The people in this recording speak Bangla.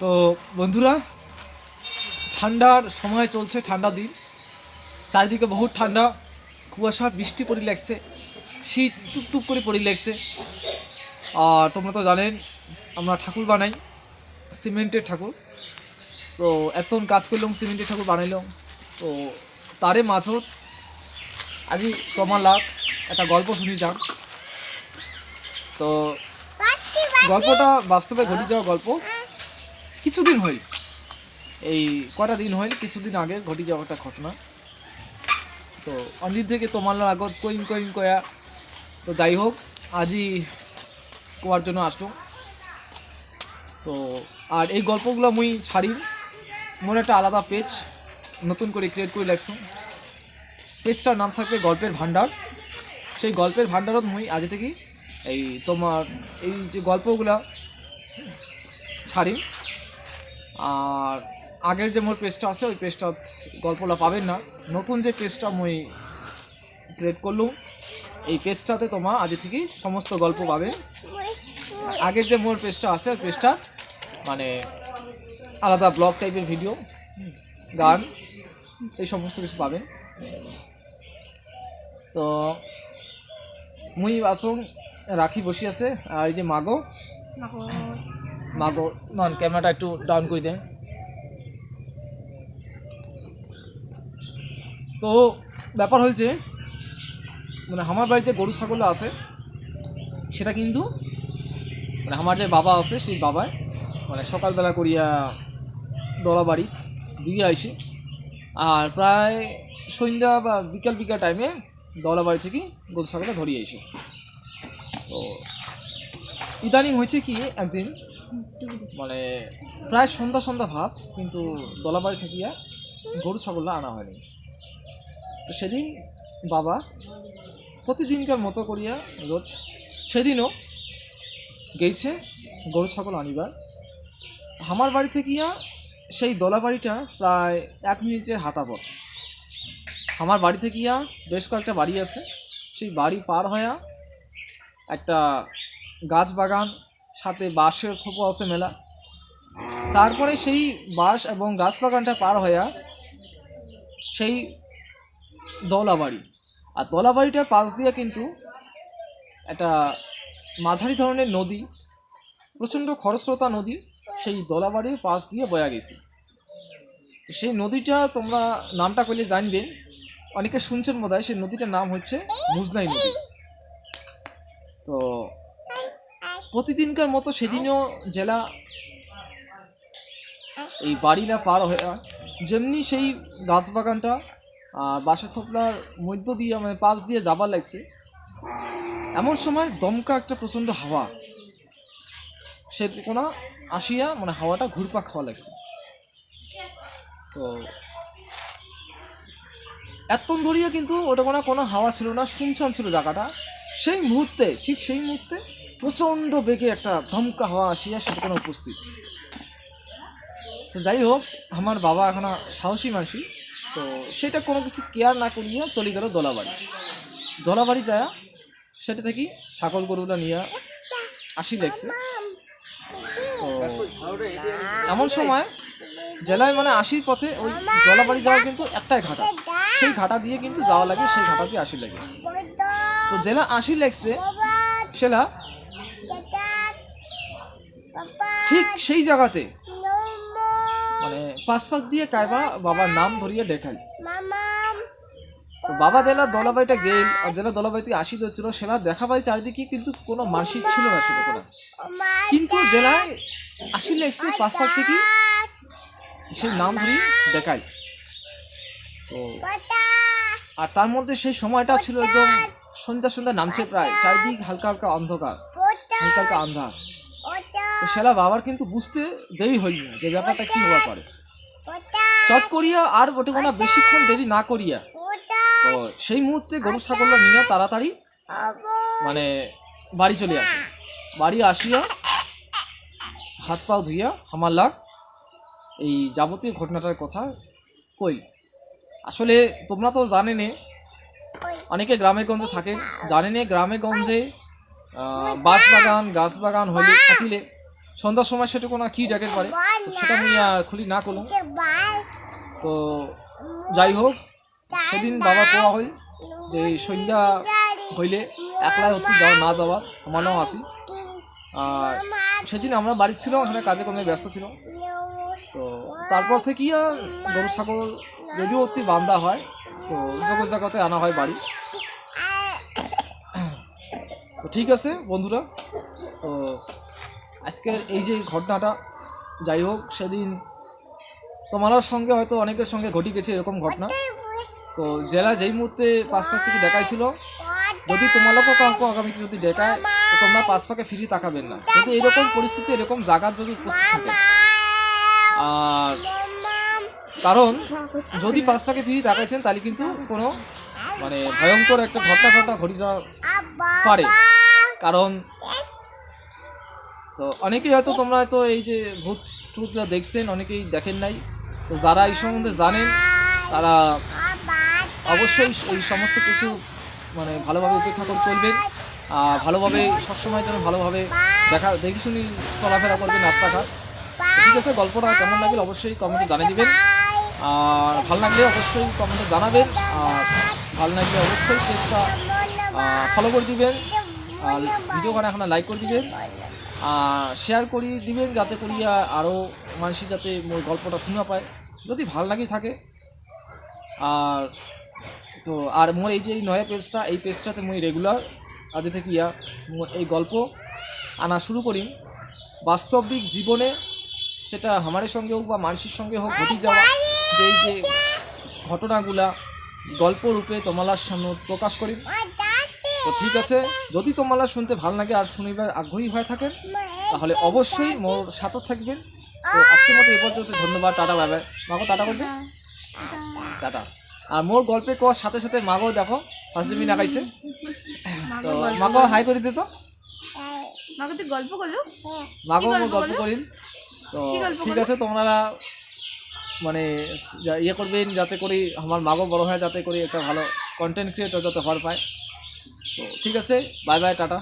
তো বন্ধুরা ঠান্ডার সময় চলছে ঠান্ডা দিন। চারিদিকে বহুত ঠান্ডা কুয়াশা বৃষ্টি পড়ি লাগছে শীত টুকটুক করে পড়ি লাগছে। আর তোমরা তো জানেন আমরা ঠাকুর বানাই সিমেন্টের ঠাকুর। তো এতন কাজ করলাম সিমেন্টের ঠাকুর বানাইলাম। তো তারে মাঝত আজি তোমার লাভ একটা গল্প শুনি যান তো গল্পটা বাস্তবে ঘটে যাওয়া গল্প। কিছুদিন হইল। এই কটা দিন হইল, কিছুদিন আগে ঘটে যাওয়া একটা ঘটনা। তো অনেক থেকে তোমার আগত কইম কইম কয়া। তো যাই হোক আজই কোয়ার জন্য আসলো। তো আর এই গল্পগুলো মুই ছাড়ি। মোর একটা আলাদা পেজ, নতুন করে ক্রিয়েট করে লাগছো পেজটার নাম থাকবে গল্পের ভাণ্ডার সেই গল্পের ভাণ্ডারত মুই আজ থেকে এই তোমার এই যে গল্পগুলা ছাড়ি। আর আগের যে মোর পেজটা আছে, ওই পেজটা গল্পটা পাবেন না। নতুন যে পেজটা মুই ক্রিয়েট করলুম, এই পেজটাতে তোমার আজ থেকে সমস্ত গল্প পাবে। আগের যে মোর পেজটা আছে, ওই পেজটা মানে আলাদা ব্লগ টাইপের ভিডিও গান, এই সমস্ত কিছু পাবেন। তো মুই আসুন রাখি বসে আছে, আর এই যে মাগো। মাগো, নন, ক্যামেরাটা একটু ডাউন করে দেন। তো ব্যাপার হয়েছে মানে আমার বাড়িতে গরু, ছাগল আছে, সেটা কিন্তু মানে আমার যে বাবা আছে, সেই বাবায় মানে সকালবেলা করিয়া দলা বাড়ি দিয়ে আইসি। আর প্রায় সন্ধ্যা বা বিকাল বিকাল টাইমে দলা বাড়ি থেকে গরু, ছাগলটা ধরিয়ে আইসি। তো ইদানিং হয়েছে কি, একদিন মানে প্রায় সন্ধ্যা সন্ধ্যা ভাব, কিন্তু দলাবাড়ি থেকে আর গরু ছাগলটা আনা হয়নি। তো সেদিন বাবা প্রতিদিনকার মতো করিয়া রোজ সেদিনও গেছে গরু ছাগল আনিবার। আমার বাড়ি থেকে ইয়া সেই দলাবাড়িটা প্রায় এক মিনিটের হাঁটা পথ। আমার বাড়ি থেকে ইয়া বেশ কয়েকটা বাড়ি আছে। সেই বাড়ি পার হয়া একটা গাছ বাগান সাথে বাঁশের থোপো আছে মেলা। তারপরে সেই বাঁশ এবং গাছ বাগানটা পার হইয়া সেই দলাবাড়ি। আর দলাবাড়িটার পাশ দিয়ে কিন্তু একটা মাঝারি ধরনের নদী, প্রচণ্ড খরস্রোতা নদী সেই দলাবাড়ির পাশ দিয়ে বয়া গেছে। তো সেই নদীটা তোমরা নামটা করলে জানবে। অনেকে শুনছেন বোধ হয় সেই নদীটার নাম হচ্ছে মুজনাই নদী। তো প্রতিদিনকার মতো সেদিনও জেলা এই বাড়িটা পার হয়ে যেমনি সেই গাছ বাগানটা আর বাসের থোপলার মধ্য দিয়ে মানে পাশ দিয়ে যাবার লাগছে এমন সময় দমকা একটা প্রচণ্ড হাওয়া। সে কোনো আসিয়া মানে হাওয়াটা ঘুরপাক খাওয়া লাগছে। তো এতক্ষণ ধরিয়া কিন্তু ওটা কোনো কোনো হাওয়া ছিল না শুনশান ছিল জায়গাটা। সেই মুহূর্তে ঠিক সেই মুহূর্তে প্রচণ্ড বেগে একটা ধমকা হওয়া আসিয়া সেটা কোনো উপস্থিত। তো যাই হোক, আমার বাবা এখন সাহসী মাসি তো সেটা কোনো কিছু কেয়ার না করিয়া চলে গেল দলাবাড়ি। দলাবাড়ি যায় সেটা থেকে ছাগল গরুটা নিয়ে আসি লাগছে। তো এমন সময় জেলায় মানে আশির পথে ওই জলাবাড়ি যাওয়া কিন্তু একটাই ঘাটা। সেই ঘাটা দিয়ে কিন্তু যাওয়া লাগে, সেই ঘাটা দিয়ে আসি লাগে। তো জেলা আশি লাগছে সেটা ঠিক সেই জায়গাতে। মানে পাঁচ পাক দিয়ে কায়বা বাবার নাম ধরিয়ে দেখাই। তো বাবা জেলা দলাবাইটা গেল, আর জেলা দলাবাই থেকে আসি হচ্ছিল সেটা দেখা পাই চারিদিকে কিন্তু কোনো মার্কশিট ছিল না সেটা কোনো। কিন্তু জেলায় আসি লাগছে পাঁচ পাক থেকে সেই নাম ধরি দেখাই। তো আর তার মধ্যে সেই সময়টা ছিল একদম সন্ধ্যা সন্ধ্যা নামছে প্রায়, চারিদিক হালকা হালকা অন্ধকার, হালকা হালকা আন্ধার তো সেলা বাবার কিন্তু বুঝতে দেরি হইল না, যে ব্যাপারটা কি হওয়া পারে। চট করিয়া আর ওটা বেশিক্ষণ দেরি না করিয়া, তো সেই মুহূর্তে গরু ছাগলরা নিয়ে তাড়াতাড়ি মানে বাড়ি চলে আসে। বাড়ি আসিয়া হাত পাও ধুইয়া আমার লাগ এই যাবতীয় ঘটনাটার কথা কই। আসলে তোমরা তো জানেনে, অনেকে গ্রামে গঞ্জে থাকেন। জানেনে গ্রামে গঞ্জে বাঁশ বাগান গাছ বাগান হলে থাকিলে সন্ধ্যার সময় সেটুকু না কি জ্যাকেট পারে? তো সেটা আমি আর খুলি না করলাম তো যাই হোক সেদিন বাবা কোয়া হই যে এই সন্ধ্যা হইলে একলা হতে যাওয়া না যাওয়া আমারও আসি। আর সেদিন আমরা বাড়ি ছিলাম আসলে কাজে কমে ব্যস্ত ছিল তো তারপর থেকে আর গরু ছাগল যদিও অতি বান্ধা হয় তো জগৎ জায়গাতে আনা হয় বাড়ি। তো ঠিক আছে বন্ধুরা। আজকের এই যে ঘটনাটা, যাই হোক, সেদিন তোমার সঙ্গে হয়তো অনেকের সঙ্গে ঘটে গেছে এরকম ঘটনা। তো জেলা যেই মুহূর্তে পাসপোর্ট থেকে দেখাইছিল, যদি তোমালোকও কাউকে আগামীতে যদি দেখায়, তো তোমরা পাকে ফিরে তাকাবেন না। যদি এরকম পরিস্থিতি, এরকম জায়গার যদি উপস্থিত থাকে। আর কারণ, যদি পাঁচ পাকে ফিরে তাকাইছেন, তাহলে কিন্তু কোনো মানে ভয়ঙ্কর একটা ঘটনা ঘটনা ঘটে যাওয়া পারে। কারণ তো অনেকেই হয়তো তোমরা হয়তো এই যে ভূত টুতগুলো দেখছেন, অনেকেই দেখেন নাই। তো যারা এই সম্বন্ধে জানেন, তারা অবশ্যই এই সমস্ত কিছু মানে ভালোভাবে উপেক্ষা করে চলবেন। ভালোভাবে, সবসময় যেন ভালোভাবে দেখা, দেখি শুনি চলাফেরা করবেন রাস্তাঘাট। ঠিক আছে, গল্পটা কেমন লাগলে অবশ্যই কমেন্টে জানিয়ে দিবেন। আর ভালো লাগলে অবশ্যই কমেন্টে জানাবেন। আর ভালো লাগলে অবশ্যই পেজটা ফলো করে দিবেন। আর ভিডিও গানে এখন লাইক করে দিবেন। শেয়ার করি দিবেন, যাতে করিয়া আরও মানুষ যাতে মোর গল্পটা শোনা পায়। যদি ভালো লাগি থাকে, আর তো, আর মোর এই যে এই নয়া পেজটা এই পেজটাতে মুই রেগুলার আগে থেকে ইয়া এই গল্প আনা শুরু করি। বাস্তবিক জীবনে সেটা আমাদের সঙ্গে হোক বা মানুষের সঙ্গে হোক ঘটে যাওয়া যে এই যে ঘটনাগুলা গল্প রূপে তোমালার সামনে প্রকাশ করি। তো ঠিক আছে যদি তোমালা শুনতে ভালো লাগে আর শুনিবার আগ্রহী হয়ে থাকেন তাহলে অবশ্যই মোর সাথে থাকবেন। তো আজকের মতো এ পর্যন্ত ধন্যবাদ টাটা বাই মাগো টাটা করবে? টাটা। আর মোর গল্পে কর সাথে সাথে মাগো দেখো ফার্স্ট দিন লাগাইছে তো মাগো হাই করে দিত মাকে তুই গল্প করল? মাগো মোর গল্প? করিল? তো কি ঠিক আছে তোমরা মানে ইয়ে করবেন যাতে করে আমার মাগো বড় হয় যাতে করে একটা ভালো কন্টেন্ট ক্রিয়েটর যাতে হওয়ার পায়। তো ঠিক আছে বাই বাই টাটা